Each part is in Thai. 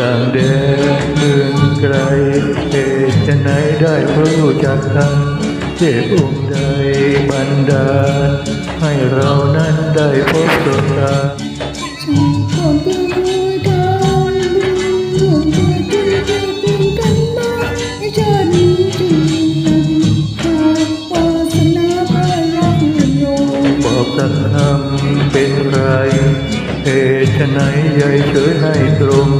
ต่างแดนเมืองไกลเหตุจะไหนได้เพราะรู้จักกันเจ็บองค์ใดบันดาลให้เรานั้นได้พบตัวตาฉันขอเพียงด้วยกันร่วมใจกันร่วมกันมาให้ชาตินี้จริงขอวาสนาพระรักยืนยงบอกสักคำเป็นไรเหตุไฉนใหญ่เฉยให้ตรง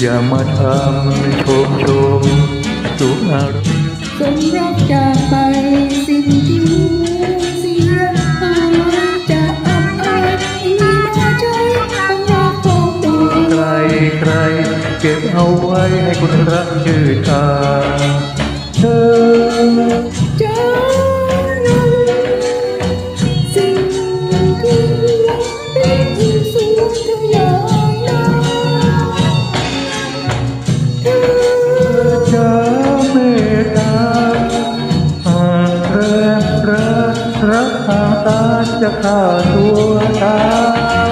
อย่ามาทำชมชมสุขอารมณ์สมรักจากไปสิ่งที่หัวเสียหายจะอับอายมีมาใจต้องรักของตัวใครใครเก็บเอาไว้ให้คนรักชื่อตาเธอ รักรักทางตาจะฆ่าตัวตา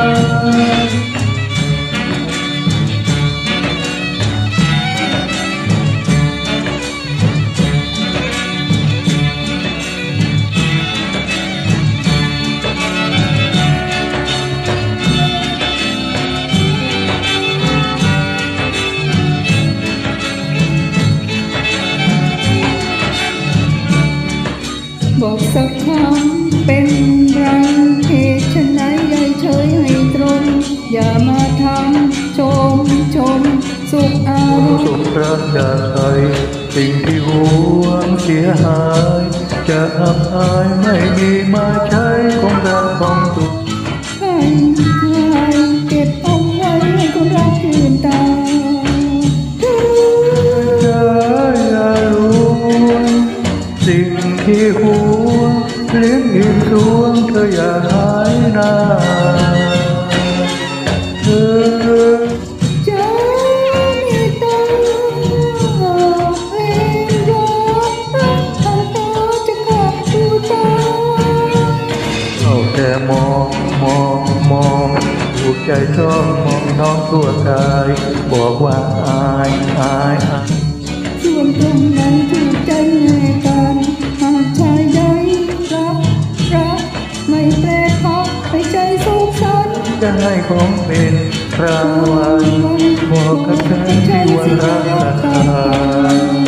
ย บอกสักคำเป็นไรเหตุฉันไหนใหญ่เฉยให้ตรง อย่ามาทำชมชม สุขอารมณ์ สุขรักจากใครสิ่งที่หวงเสียหาย จะอับอายไม่มีมาใช้ งเลี้ยงอิ่มสวงเธออย่าหายหน้ คงเป็นรางวัลบอกกันที่วันรักษา